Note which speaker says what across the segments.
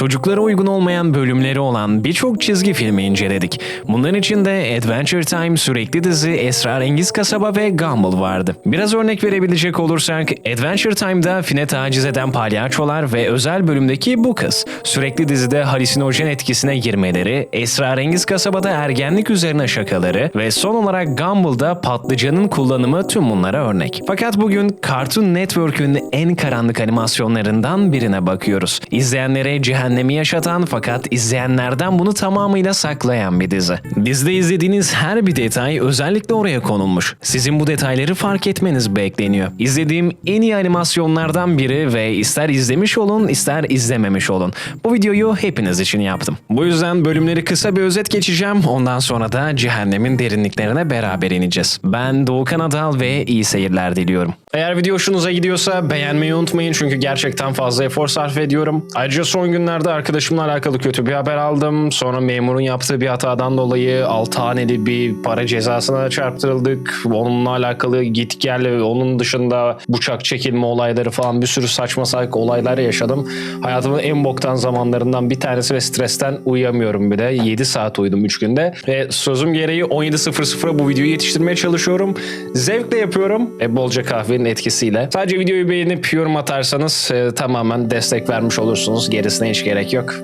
Speaker 1: Çocuklara uygun olmayan bölümleri olan birçok çizgi filmi inceledik. Bunların içinde Adventure Time, Sürekli Dizi, Esrarengiz Kasaba ve Gumball vardı. Biraz örnek verebilecek olursak Adventure Time'da Fine taciz eden palyaçolar ve özel bölümdeki bu kız. Sürekli dizide halüsinojen etkisine girmeleri, Esrarengiz Kasaba'da ergenlik üzerine şakaları ve son olarak Gumball'da patlıcanın kullanımı tüm bunlara örnek. Fakat bugün Cartoon Network'ün en karanlık animasyonlarından birine bakıyoruz. İzleyenlere cehennemi yaşatan fakat izleyenlerden bunu tamamıyla saklayan bir dizi. Dizide izlediğiniz her bir detay özellikle oraya konulmuş. Sizin bu detayları fark etmeniz bekleniyor. İzlediğim en iyi animasyonlardan biri ve ister izlemiş olun ister izlememiş olun. Bu videoyu hepiniz için yaptım. Bu yüzden bölümleri kısa bir özet geçeceğim. Ondan sonra da cehennemin derinliklerine beraber ineceğiz. Ben Doğukan Adal ve iyi seyirler diliyorum. Eğer video hoşunuza gidiyorsa beğenmeyi unutmayın çünkü gerçekten fazla efor sarf ediyorum. Ayrıca son günlerde arkadaşımla alakalı kötü bir haber aldım. Sonra memurun yaptığı bir hatadan dolayı 6 haneli bir para cezasına çarptırıldık. Onunla alakalı git gel onun dışında bıçak çekilme olayları falan bir sürü saçma saçma olaylar yaşadım. Hayatımın en boktan zamanlarından bir tanesi ve stresten uyuyamıyorum bir de. 7 saat uyudum 3 günde. Ve sözüm gereği 17.00'a bu videoyu yetiştirmeye çalışıyorum. Zevkle yapıyorum. E, bolca kahvenin etkisiyle. Sadece videoyu beğenip yorum atarsanız e, tamamen destek vermiş olursunuz. Gerisine hiç gerek yok.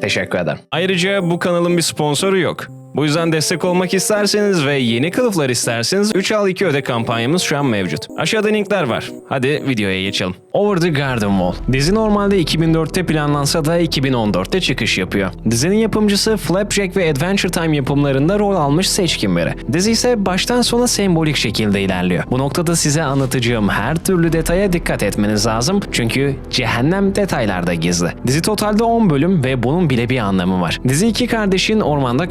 Speaker 1: Teşekkür ederim. Ayrıca bu kanalın bir sponsoru yok. Bu yüzden destek olmak isterseniz ve yeni kılıflar isterseniz 3 al 2 öde kampanyamız şu an mevcut. Aşağıda linkler var. Hadi videoya geçelim. Over the Garden Wall. Dizi normalde 2004'te planlansa da 2014'te çıkış yapıyor. Dizinin yapımcısı Flapjack ve Adventure Time yapımlarında rol almış seçkin biri. Dizi ise baştan sona sembolik şekilde ilerliyor. Bu noktada size anlatacağım her türlü detaya dikkat etmeniz lazım çünkü cehennem detaylarda gizli. Dizi totalde 10 bölüm ve bunun bile bir anlamı var. Dizi iki kardeşin ormanda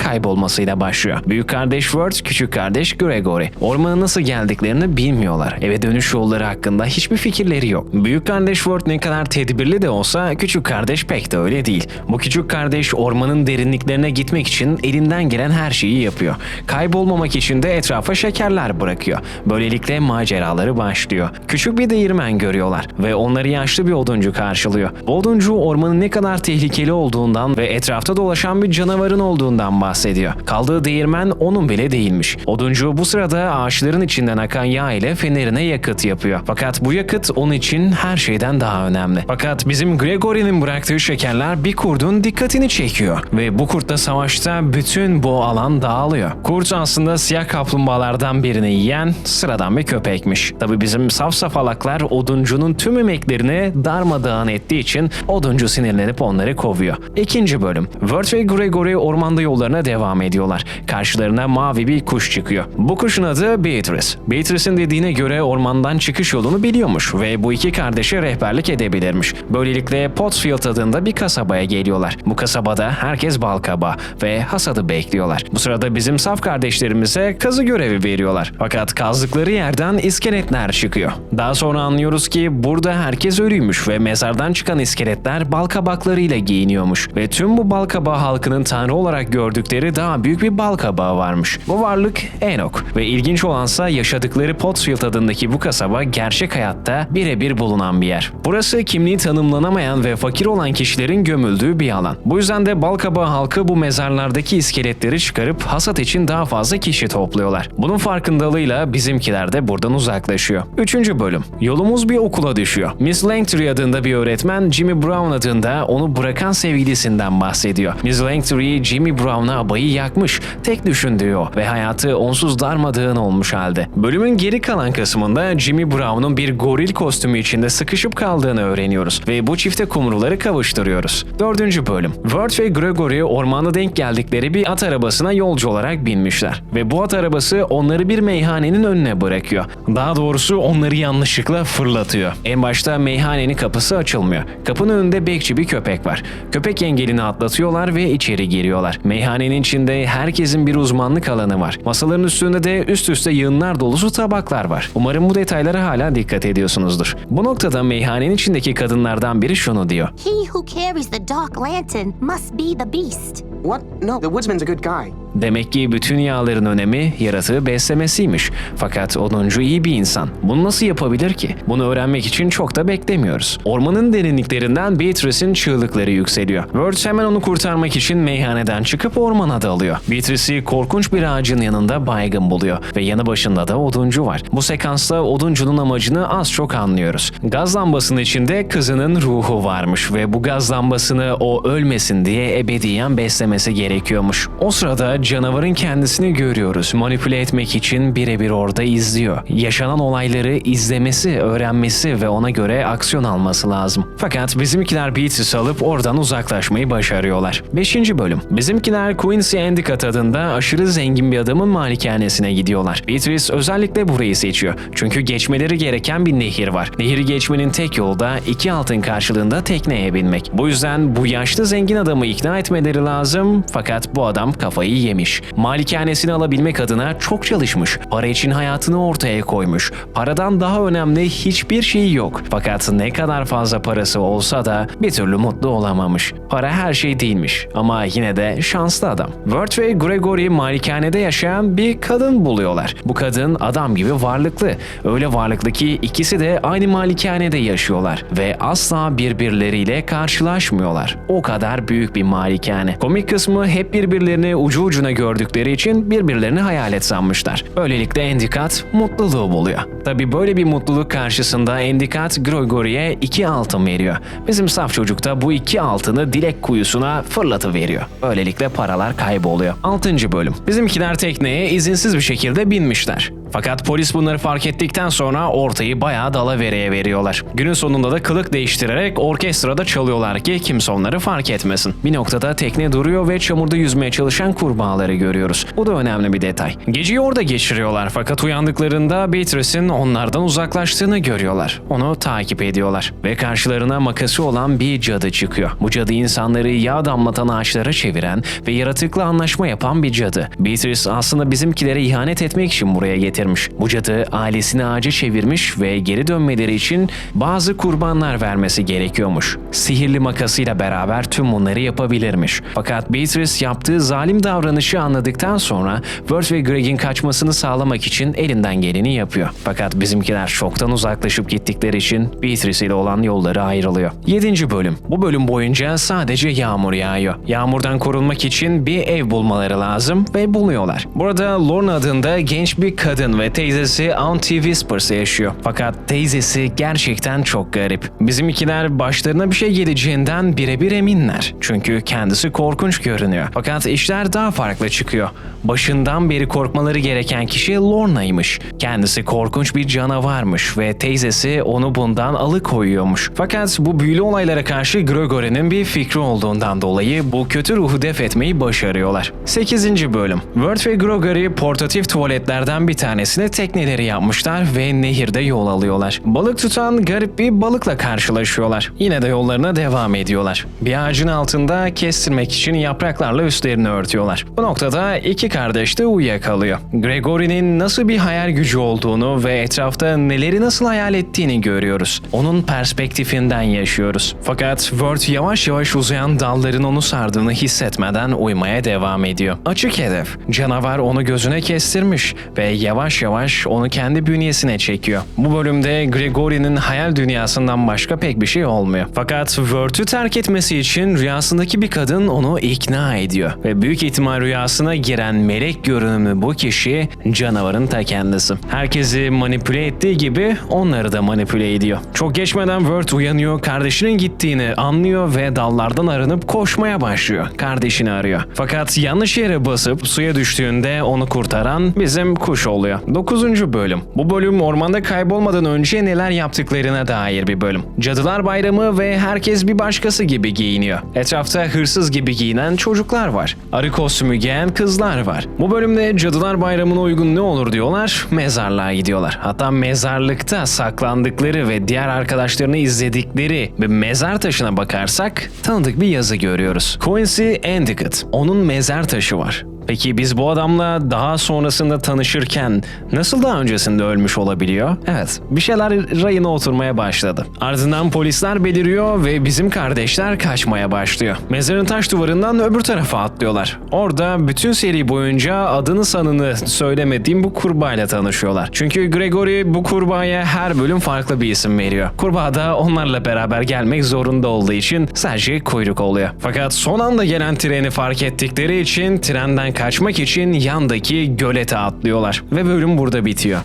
Speaker 1: kaybolmasıyla başlıyor. Büyük kardeş Word, küçük kardeş Gregory. Ormana nasıl geldiklerini bilmiyorlar. Eve dönüş yolları hakkında hiçbir fikirleri yok. Büyük kardeş Word ne kadar tedbirli de olsa küçük kardeş pek de öyle değil. Bu küçük kardeş ormanın derinliklerine gitmek için elinden gelen her şeyi yapıyor. Kaybolmamak için de etrafa şekerler bırakıyor. Böylelikle maceraları başlıyor. Küçük bir değirmen görüyorlar ve onları yaşlı bir oduncu karşılıyor. Oduncu ormanın ne kadar tehlikeli olduğundan ve etrafta dolaşan bir canavarın olduğundan bahsediyor. Kaldığı değirmen onun bile değilmiş. Oduncu bu sırada ağaçların içinden akan yağ ile fenerine yakıt yapıyor. Fakat bu yakıt onun için her şeyden daha önemli. Fakat bizim Gregory'nin bıraktığı şekerler bir kurdun dikkatini çekiyor. Ve bu kurtla savaşta bütün bu alan dağılıyor. Kurt aslında siyah kaplumbağalardan birini yiyen sıradan bir köpekmiş. Tabi bizim saf safalaklar oduncunun tüm emeklerini darmadağın ettiği için oduncu sinirlenip onları kovuyor. İkinci bölüm. Word ve Gregory ormanda yollarına devam ediyorlar. Karşılarına mavi bir kuş çıkıyor. Bu kuşun adı Beatrice. Beatrice'in dediğine göre ormandan çıkış yolunu biliyormuş ve bu iki kardeşe rehberlik edebilirmiş. Böylelikle Pottsfield adında bir kasabaya geliyorlar. Bu kasabada herkes balkaba ve hasadı bekliyorlar. Bu sırada bizim saf kardeşlerimize kazı görevi veriyorlar. Fakat kazdıkları yerden iskeletler çıkıyor. Daha sonra anlıyoruz ki burada herkes ölüymüş ve mezardan çıkan iskeletler balkabaklarıyla giyiniyormuş. Ve tüm bu balkaba halkının tanrı olarak gördükleri daha büyük bir balkabağı varmış. Bu varlık Enoch ve ilginç olansa yaşadıkları Pottsfield adındaki bu kasaba gerçek hayatta birebir bulunan bir yer. Burası kimliği tanımlanamayan ve fakir olan kişilerin gömüldüğü bir alan. Bu yüzden de balkabağı halkı bu mezarlardaki iskeletleri çıkarıp hasat için daha fazla kişi topluyorlar. Bunun farkındalığıyla bizimkiler de buradan uzaklaşıyor. Üçüncü bölüm. Yolumuz bir okula düşüyor. Miss Langtry adında bir öğretmen Jimmy Brown adında onu bırakan sevgilisinden bahsediyor. Miss Langtry Jimmy Brown'a abayı yakmış. Tek düşündüğü o ve hayatı onsuz darmadağın olmuş halde. Bölümün geri kalan kısmında Jimmy Brown'un bir goril kostümü içinde sıkışıp kaldığını öğreniyoruz ve bu çifte kumruları kavuşturuyoruz. Dördüncü bölüm. Word ve Gregory ormanda denk geldikleri bir at arabasına yolcu olarak binmişler ve bu at arabası onları bir meyhanenin önüne bırakıyor. Daha doğrusu onları yanlışlıkla fırlatıyor. En başta meyhanenin kapısı açılmıyor. Kapının önünde bekçi bir köpek var. Köpek engelini atlatıyorlar ve içeri giriyorlar. Meyhanenin içinde herkesin bir uzmanlık alanı var. Masaların üstünde de üst üste yığınlar dolusu tabaklar var. Umarım bu detaylara hala dikkat ediyorsunuzdur. Bu noktada meyhanenin içindeki kadınlardan biri şunu diyor.
Speaker 2: He who carries the dark lantern must be the beast. What? No, the woodsman's a good guy.
Speaker 1: Demek ki bütün yağların önemi yaratığı beslemesiymiş. Fakat oduncu iyi bir insan. Bunu nasıl yapabilir ki? Bunu öğrenmek için çok da beklemiyoruz. Ormanın derinliklerinden Beatrice'in çığlıkları yükseliyor. Word hemen onu kurtarmak için meyhaneden çıkıp ormana dalıyor. Beatrice'i korkunç bir ağacın yanında baygın buluyor ve yanı başında da oduncu var. Bu sekansta oduncunun amacını az çok anlıyoruz. Gaz lambasının içinde kızının ruhu varmış ve bu gaz lambasını o ölmesin diye ebediyen beslemesi gerekiyormuş. O sırada canavarın kendisini görüyoruz. Manipüle etmek için birebir orada izliyor. Yaşanan olayları izlemesi, öğrenmesi ve ona göre aksiyon alması lazım. Fakat bizimkiler Beatrice alıp oradan uzaklaşmayı başarıyorlar. 5. bölüm. Bizimkiler Quincy Endicott adında aşırı zengin bir adamın malikanesine gidiyorlar. Beatrice özellikle burayı seçiyor. Çünkü geçmeleri gereken bir nehir var. Nehri geçmenin tek yolu da iki altın karşılığında tekneye binmek. Bu yüzden bu yaşlı zengin adamı ikna etmeleri lazım fakat bu adam kafayı yemiş. Malikanesini alabilmek adına çok çalışmış. Para için hayatını ortaya koymuş. Paradan daha önemli hiçbir şey yok. Fakat ne kadar fazla parası olsa da bir türlü mutlu olamamış. Para her şey değilmiş ama yine de şanslı adam. Word ve Gregory malikanede yaşayan bir kadın buluyorlar. Bu kadın adam gibi varlıklı. Öyle varlıklı ki ikisi de aynı malikanede yaşıyorlar ve asla birbirleriyle karşılaşmıyorlar. O kadar büyük bir malikane. Komik kısmı hep birbirlerini ucu ucuna gördükleri için birbirlerini hayalet sanmışlar. Böylelikle Endicott mutluluğu buluyor. Tabi böyle bir mutluluk karşısında Endicott Gregory'e iki altın veriyor. Bizim saf çocuk da bu iki altını dilek kuyusuna fırlatıveriyor. Böylelikle paralar kayboluyor. 6. bölüm. Bizimkiler tekneye izinsiz bir şekilde binmişler. Fakat polis bunları fark ettikten sonra ortayı bayağı dalavereye veriyorlar. Günün sonunda da kılık değiştirerek orkestrada çalıyorlar ki kimse onları fark etmesin. Bir noktada tekne duruyor ve çamurda yüzmeye çalışan kurbağaları görüyoruz. Bu da önemli bir detay. Geceyi orada geçiriyorlar fakat uyandıklarında Beatrice'in onlardan uzaklaştığını görüyorlar. Onu takip ediyorlar ve karşılarına makası olan bir cadı çıkıyor. Bu cadı insanları yağ damlatan ağaçlara çeviren ve yaratıkla anlaşma yapan bir cadı. Beatrice aslında bizimkilere ihanet etmek için buraya getirmiş. Bu cadı ailesini ağaca çevirmiş ve geri dönmeleri için bazı kurbanlar vermesi gerekiyormuş. Sihirli makasıyla beraber tüm bunları yapabilirmiş. Fakat Beatrice yaptığı zalim davranışı anladıktan sonra Word ve Greg'in kaçmasını sağlamak için elinden geleni yapıyor. Fakat bizimkiler çoktan uzaklaşıp gittikleri için Beatrice ile olan yolları ayrılıyor. 7. bölüm. Bu bölüm boyunca sadece yağmur yağıyor. Yağmurdan korunmak için bir ev bulmaları lazım ve buluyorlar. Burada Lorna adında genç bir kadın ve teyzesi Auntie Whispers yaşıyor. Fakat teyzesi gerçekten çok garip. Bizimkiler başlarına bir şey geleceğinden birebir eminler. Çünkü kendisi korkunç görünüyor. Fakat işler daha farklı çıkıyor. Başından beri korkmaları gereken kişi Lorna'ymış. Kendisi korkunç bir canavarmış ve teyzesi onu bundan alıkoyuyormuş. Fakat bu büyülü olaylara karşı Gregory'nin bir fikri olduğundan dolayı bu kötü ruhu def etmeyi başarıyorlar. 8. bölüm. Word ve Gregory portatif tuvaletlerden bir tanesine tekneleri yapmışlar ve nehirde yol alıyorlar. Balık tutan garip bir balıkla karşılaşıyorlar. Yine de yollarına devam ediyorlar. Bir ağacın altında kestirmek için yapraklarla üstlerini örtüyorlar. Bu noktada iki kardeş de uyuyakalıyor. Gregory'nin nasıl bir hayal gücü olduğunu ve etrafta neleri nasıl hayal ettiğini görüyoruz. Onun perspektifinden yaşıyoruz. Fakat Word yavaş yavaş uzayan dalların onu sardığını hissetmeden uyumaya devam ediyor. Açık hedef. Canavar onu gözüne kestirmiş ve yavaş yavaş onu kendi bünyesine çekiyor. Bu bölümde Gregory'nin hayal dünyasından başka pek bir şey olmuyor. Fakat Word'ü terk etmesi için rüyasındaki bir kadın onu ikna ediyor. Ve büyük ihtimal rüyasına giren melek görünümlü bu kişi canavarın ta kendisi. Herkesi manipüle ettiği gibi onları da manipüle ediyor. Çok geçmeden Word uyanıyor, kardeşinin gittiğini anlıyor ve dallardan arınıp koşmaya başlıyor. Kardeşini arıyor. Fakat yanlış yere basıp suya düştüğünde onu kurtaran bizim kuş oluyor. 9. bölüm. Bu bölüm ormanda kaybolmadan önce neler yaptıklarına dair bir bölüm. Cadılar Bayramı ve herkes bir başkası gibi giyiniyor. Etrafta hırsız gibi giyinen çocuklar var. Arı kostümü giyen kızlar var. Bu bölümde Cadılar Bayramı'na uygun ne olur diyorlar, mezarlığa gidiyorlar. Hatta mezarlıkta saklandıkları ve diğer arkadaşlarını izledikleri bir mezar taşına bakarsak tanıdık bir yazı görüyoruz. Quincy Endicott. Onun mezar taşı var. Peki biz bu adamla daha sonrasında tanışırken nasıl daha öncesinde ölmüş olabiliyor? Evet, bir şeyler rayına oturmaya başladı. Ardından polisler beliriyor ve bizim kardeşler kaçmaya başlıyor. Mezarın taş duvarından öbür tarafa atlıyorlar. Orada bütün seri boyunca adını sanını söylemediğim bu kurbağayla tanışıyorlar. Çünkü Gregory bu kurbağaya her bölüm farklı bir isim veriyor. Kurbağa da onlarla beraber gelmek zorunda olduğu için sadece kuyruk oluyor. Fakat son anda gelen treni fark ettikleri için trenden kaçmak için yandaki gölete atlıyorlar. Ve bölüm burada bitiyor.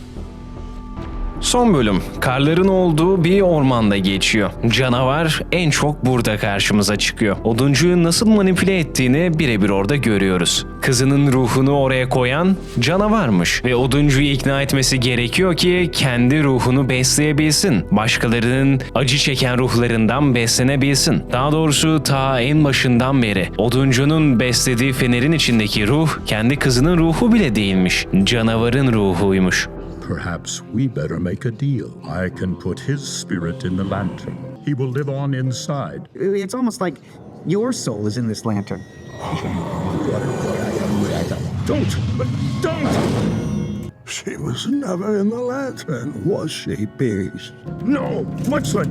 Speaker 1: Son bölüm karların olduğu bir ormanda geçiyor. Canavar en çok burada karşımıza çıkıyor. Oduncuyu nasıl manipüle ettiğini birebir orada görüyoruz. Kızının ruhunu oraya koyan canavarmış ve oduncuyu ikna etmesi gerekiyor ki kendi ruhunu besleyebilsin. Başkalarının acı çeken ruhlarından beslenebilsin. Daha doğrusu ta en başından beri oduncunun beslediği fenerin içindeki ruh kendi kızının ruhu bile değilmiş. Canavarın ruhuymuş.
Speaker 3: Perhaps we better make a deal. I can put his spirit in the lantern. He will live on inside.
Speaker 2: It's almost like your soul is in this lantern.
Speaker 3: Don't! Don't! She was never in the lantern, was she, Beast? No! What's the...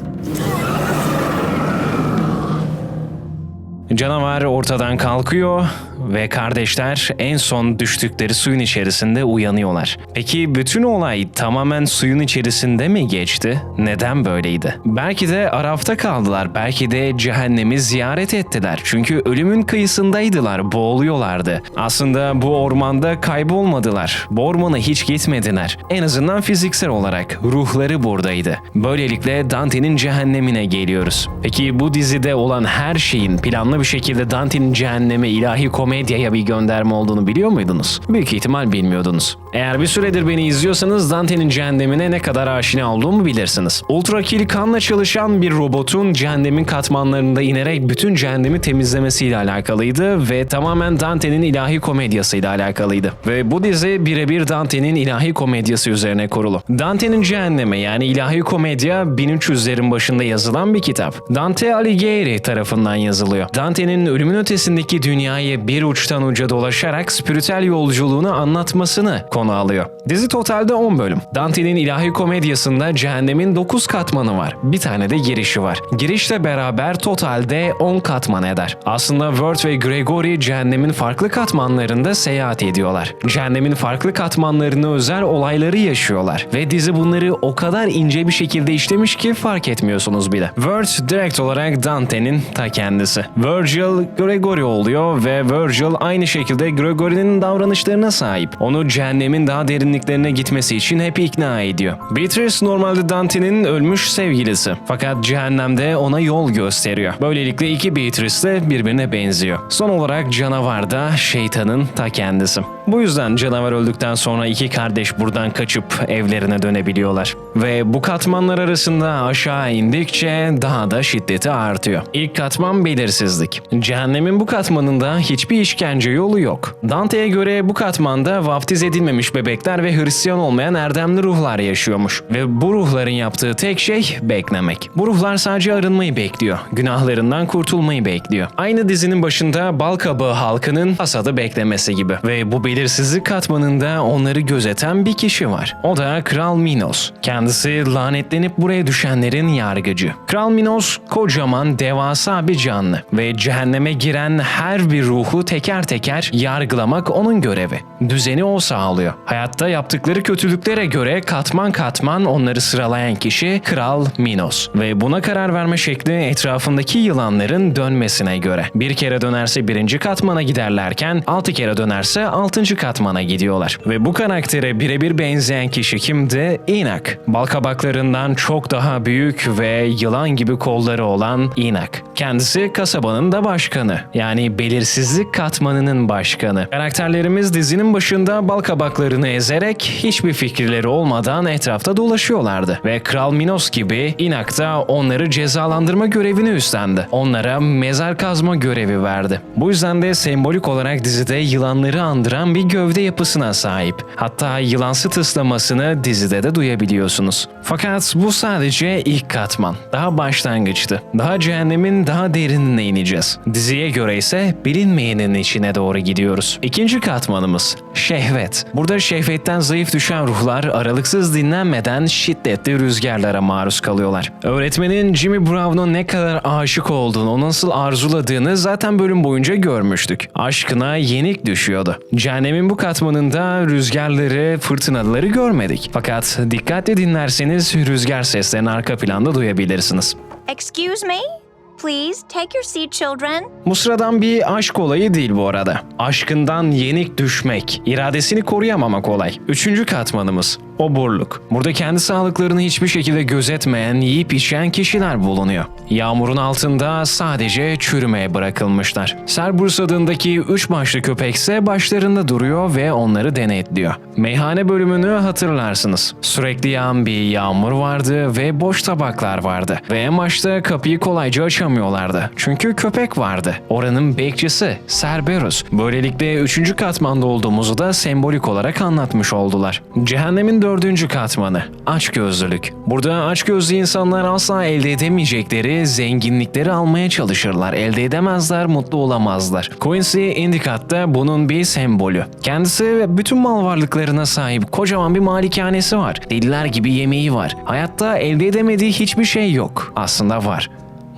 Speaker 1: Canavar ortadan kalkıyor ve kardeşler en son düştükleri suyun içerisinde uyanıyorlar. Peki bütün olay tamamen suyun içerisinde mi geçti? Neden böyleydi? Belki de Araf'ta kaldılar, belki de cehennemi ziyaret ettiler. Çünkü ölümün kıyısındaydılar, boğuluyorlardı. Aslında bu ormanda kaybolmadılar. Bu ormana hiç gitmediler. En azından fiziksel olarak ruhları buradaydı. Böylelikle Dante'nin cehennemine geliyoruz. Peki bu dizide olan her şeyin planlı bir şekilde Dante'nin cehenneme ilahi komedyaya bir gönderme olduğunu biliyor muydunuz? Büyük ihtimal bilmiyordunuz. Eğer bir süredir beni izliyorsanız Dante'nin cehennemine ne kadar aşina olduğumu bilirsiniz. Ultra kill kanla çalışan bir robotun cehennemin katmanlarında inerek bütün cehennemi temizlemesiyle alakalıydı ve tamamen Dante'nin ilahi komedyasıyla alakalıydı. Ve bu dizi birebir Dante'nin ilahi komedyası üzerine kurulu. Dante'nin cehenneme yani ilahi komedya 1300'lerin başında yazılan bir kitap. Dante Alighieri tarafından yazılıyor. Dante'nin ölümün ötesindeki dünyayı bir uçtan uca dolaşarak spiritüel yolculuğunu anlatmasını konu alıyor. Dizi totalde 10 bölüm. Dante'nin ilahi komedyasında cehennemin 9 katmanı var. Bir tane de girişi var. Girişle beraber totalde 10 katman eder. Aslında Word ve Gregory cehennemin farklı katmanlarında seyahat ediyorlar. Cehennemin farklı katmanlarına özel olayları yaşıyorlar. Ve dizi bunları o kadar ince bir şekilde işlemiş ki fark etmiyorsunuz bile. Word direkt olarak Dante'nin ta kendisi. Virgil Gregory oluyor ve Virgil aynı şekilde Gregory'nin davranışlarına sahip. Onu cehennemin daha derinliklerine gitmesi için hep ikna ediyor. Beatrice normalde Dante'nin ölmüş sevgilisi. Fakat cehennemde ona yol gösteriyor. Böylelikle iki Beatrice de birbirine benziyor. Son olarak canavar da şeytanın ta kendisi. Bu yüzden canavar öldükten sonra iki kardeş buradan kaçıp evlerine dönebiliyorlar. Ve bu katmanlar arasında aşağı indikçe daha da şiddeti artıyor. İlk katman belirsizlik. Cehennemin bu katmanında hiçbir işkence yolu yok. Dante'ye göre bu katmanda vaftiz edilmemiş bebekler ve Hristiyan olmayan erdemli ruhlar yaşıyormuş. Ve bu ruhların yaptığı tek şey beklemek. Bu ruhlar sadece arınmayı bekliyor. Günahlarından kurtulmayı bekliyor. Aynı dizinin başında Balkabağı halkının hasadı beklemesi gibi. Ve bu belirsizlik katmanında onları gözeten bir kişi var. O da Kral Minos. Kendisi lanetlenip buraya düşenlerin yargıcı. Kral Minos kocaman devasa bir canlı ve cehenneme giren her bir ruhu teker teker yargılamak onun görevi. Düzeni o sağlıyor. Hayatta yaptıkları kötülüklere göre katman katman onları sıralayan kişi Kral Minos. Ve buna karar verme şekli etrafındaki yılanların dönmesine göre. Bir kere dönerse birinci katmana giderlerken altı kere dönerse altıncı katmana gidiyorlar. Ve bu karaktere birebir benzeyen kişi kimdi? Inak. Balkabaklarından çok daha büyük ve yılan gibi kolları olan Inak. Kendisi kasabanın da başkanı. Yani belirsizlik katmanının başkanı. Karakterlerimiz dizinin başında balkabaklarını ezerek hiçbir fikirleri olmadan etrafta dolaşıyorlardı. Ve Kral Minos gibi Inak da onları cezalandırma görevini üstlendi. Onlara mezar kazma görevi verdi. Bu yüzden de sembolik olarak dizide yılanları andıran bir gövde yapısına sahip. Hatta yılansı tıslamasını dizide de duyabiliyorsunuz. Fakat bu sadece ilk katman. Daha başlangıçtı. Daha cehennemin daha derinine ineceğiz. Diziye göre ise bilinmeyenin cehenneminin içine doğru gidiyoruz. İkinci katmanımız şehvet. Burada şehvetten zayıf düşen ruhlar aralıksız dinlenmeden şiddetli rüzgarlara maruz kalıyorlar. Öğretmenin Jimmy Brown'a ne kadar aşık olduğunu, nasıl arzuladığını zaten bölüm boyunca görmüştük. Aşkına yenik düşüyordu. Cehennemin bu katmanında rüzgarları, fırtınaları görmedik. Fakat dikkatli dinlerseniz rüzgar seslerini arka planda duyabilirsiniz.
Speaker 4: Excuse me? Please take your seat, children.
Speaker 1: Bu sıradan bir aşk olayı değil bu arada. Aşkından yenik düşmek, iradesini koruyamamak olay. Üçüncü katmanımız oburluk. Burada kendi sağlıklarını hiçbir şekilde gözetmeyen, yiyip içen kişiler bulunuyor. Yağmurun altında sadece çürümeye bırakılmışlar. Cerberus adındaki üç başlı köpekse başlarında duruyor ve onları denetliyor. Meyhane bölümünü hatırlarsınız. Sürekli yağan bir yağmur vardı ve boş tabaklar vardı. Ve en başta kapıyı kolayca açamıyorlardı. Çünkü köpek vardı. Oranın bekçisi Cerberus. Böylelikle üçüncü katmanda olduğumuzu da sembolik olarak anlatmış oldular. Cehennemin dördüncü katmanı. Açgözlülük. Burada açgözlü insanlar asla elde edemeyecekleri zenginlikleri almaya çalışırlar. Elde edemezler, mutlu olamazlar. Quincy Endicott da bunun bir sembolü. Kendisi bütün mal varlıklarına sahip kocaman bir malikanesi var. Deliler gibi yemeği var. Hayatta elde edemediği hiçbir şey yok. Aslında var.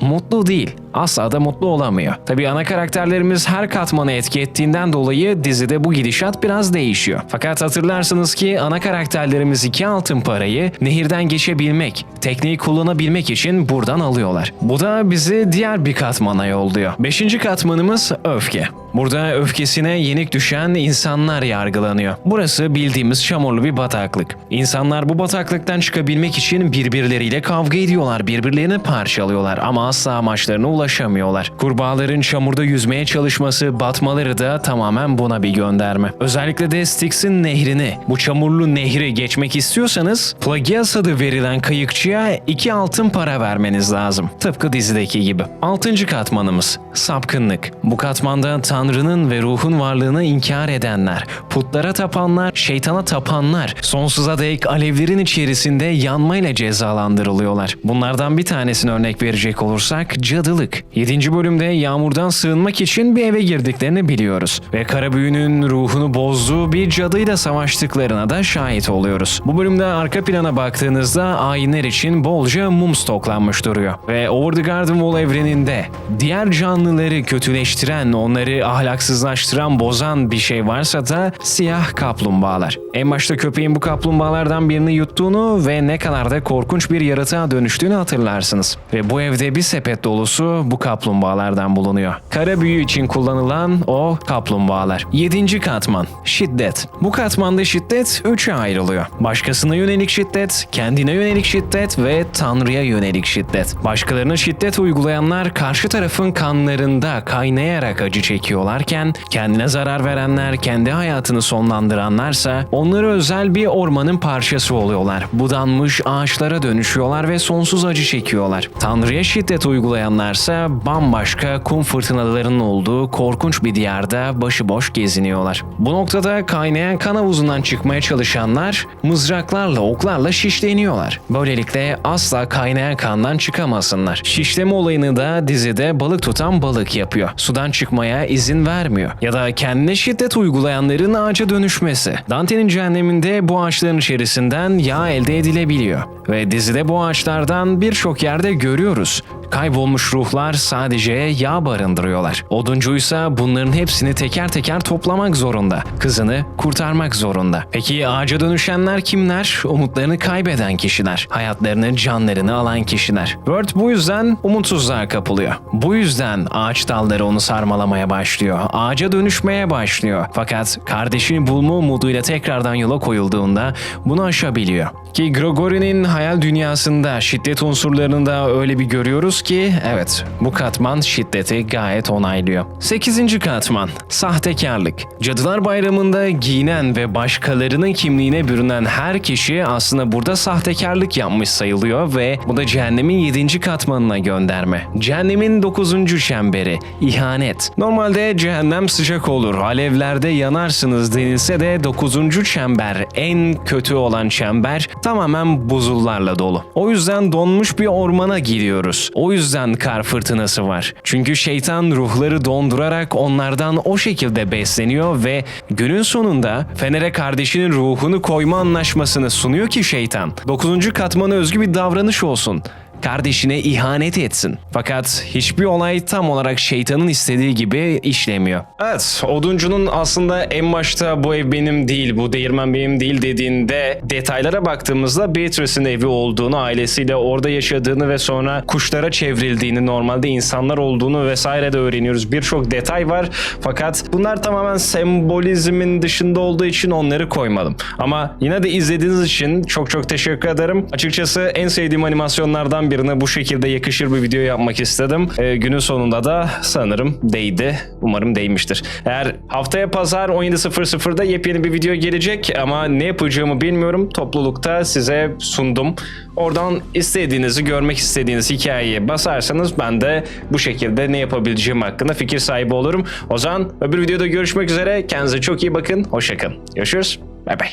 Speaker 1: Mutlu değil. Asla da mutlu olamıyor. Tabii ana karakterlerimiz her katmanı etki ettiğinden dolayı dizide bu gidişat biraz değişiyor. Fakat hatırlarsınız ki ana karakterlerimiz iki altın parayı nehirden geçebilmek, tekneyi kullanabilmek için buradan alıyorlar. Bu da bizi diğer bir katmana yolluyor. Beşinci katmanımız öfke. Burada öfkesine yenik düşen insanlar yargılanıyor. Burası bildiğimiz çamurlu bir bataklık. İnsanlar bu bataklıktan çıkabilmek için birbirleriyle kavga ediyorlar, birbirlerini parçalıyorlar ama asla amaçlarına ulaşamıyorlar. Kurbağaların çamurda yüzmeye çalışması, batmaları da tamamen buna bir gönderme. Özellikle de Styx'in nehrini, bu çamurlu nehri geçmek istiyorsanız Plagias adı verilen kayıkçıya iki altın para vermeniz lazım. Tıpkı dizideki gibi. Altıncı katmanımız sapkınlık. Bu katmanda Tanrı'nın ve ruhun varlığını inkar edenler, putlara tapanlar, şeytana tapanlar, sonsuza dek alevlerin içerisinde yanmayla cezalandırılıyorlar. Bunlardan bir tanesini örnek verecek olursak cadılık. 7. bölümde yağmurdan sığınmak için bir eve girdiklerini biliyoruz. Ve kara büyünün ruhunu bozduğu bir cadıyla savaştıklarına da şahit oluyoruz. Bu bölümde arka plana baktığınızda ayinler için bolca mum stoklanmış duruyor. Ve Over the Garden Wall evreninde diğer canlıları kötüleştiren, onları ahlaksızlaştıran, bozan bir şey varsa da siyah kaplumbağalar. En başta köpeğin bu kaplumbağalardan birini yuttuğunu ve ne kadar da korkunç bir yaratığa dönüştüğünü hatırlarsınız. Ve bu evde bir sepet dolusu bu kaplumbağalardan bulunuyor. Kara büyü için kullanılan o kaplumbağalar. Yedinci katman, şiddet. Bu katmanda şiddet üçe ayrılıyor. Başkasına yönelik şiddet, kendine yönelik şiddet ve Tanrı'ya yönelik şiddet. Başkalarına şiddet uygulayanlar karşı tarafın kanlarında kaynayarak acı çekiyorlarken, kendine zarar verenler, kendi hayatını sonlandıranlarsa onları özel bir ormanın parçası oluyorlar. Budanmış ağaçlara dönüşüyorlar ve sonsuz acı çekiyorlar. Tanrı'ya şiddet uygulayanlarsa bambaşka kum fırtınalarının olduğu korkunç bir diyarda başıboş geziniyorlar. Bu noktada kaynayan kan havuzundan çıkmaya çalışanlar mızraklarla, oklarla şişleniyorlar. Böylelikle asla kaynayan kandan çıkamasınlar. Şişleme olayını da dizide balık tutan balık yapıyor. Sudan çıkmaya izin vermiyor. Ya da kendine şiddet uygulayanların ağaca dönüşmesi. Dante'nin cehenneminde bu ağaçların içerisinden yağ elde edilebiliyor. Ve dizide bu ağaçlardan birçok yerde görüyoruz. Kaybolmuş ruhlar sadece yağ barındırıyorlar. Oduncuysa bunların hepsini teker teker toplamak zorunda. Kızını kurtarmak zorunda. Peki ağaca dönüşenler kimler? Umutlarını kaybeden kişiler. Hayatlarını, canlarını alan kişiler. Word bu yüzden umutsuzluğa kapılıyor. Bu yüzden ağaç dalları onu sarmalamaya başlıyor. Ağaca dönüşmeye başlıyor. Fakat kardeşini bulma umuduyla tekrardan yola koyulduğunda bunu aşabiliyor. Ki Gregory'nin hayal dünyasında şiddet unsurlarını da öyle bir görüyoruz ki evet bu katman şiddeti gayet onaylıyor. 8. katman sahtekarlık. Cadılar Bayramı'nda giyinen ve başkalarının kimliğine bürünen her kişi aslında burada sahtekarlık yapmış sayılıyor ve bu da cehennemin 7. katmanına gönderme. Cehennemin 9. çemberi ihanet. Normalde cehennem sıcak olur, alevlerde yanarsınız denilse de 9. çember en kötü olan çember tamamen buzullarla dolu. O yüzden donmuş bir ormana gidiyoruz. O o yüzden kar fırtınası var. Çünkü şeytan ruhları dondurarak onlardan o şekilde besleniyor ve günün sonunda Fener'e kardeşinin ruhunu koyma anlaşmasını sunuyor ki şeytan. 9. katmana özgü bir davranış olsun kardeşine ihanet etsin. Fakat hiçbir olay tam olarak şeytanın istediği gibi işlemiyor. Evet, oduncunun aslında en başta bu ev benim değil, bu değirmen benim değil dediğinde detaylara baktığımızda Beatrice'in evi olduğunu, ailesiyle orada yaşadığını ve sonra kuşlara çevrildiğini, normalde insanlar olduğunu vesaire de öğreniyoruz. Birçok detay var. Fakat bunlar tamamen sembolizmin dışında olduğu için onları koymadım. Ama yine de izlediğiniz için çok çok teşekkür ederim. Açıkçası en sevdiğim animasyonlardan birine bu şekilde yakışır bir video yapmak istedim. Ee, günün sonunda da sanırım değdi. Umarım değmiştir. Eğer haftaya pazar 17.00'da yepyeni bir video gelecek ama ne yapacağımı bilmiyorum. Toplulukta size sundum. Oradan istediğinizi, görmek istediğiniz hikayeyi basarsanız ben de bu şekilde ne yapabileceğim hakkında fikir sahibi olurum. O zaman öbür videoda görüşmek üzere. Kendinize çok iyi bakın. Hoşçakalın. Görüşürüz. Bay bay.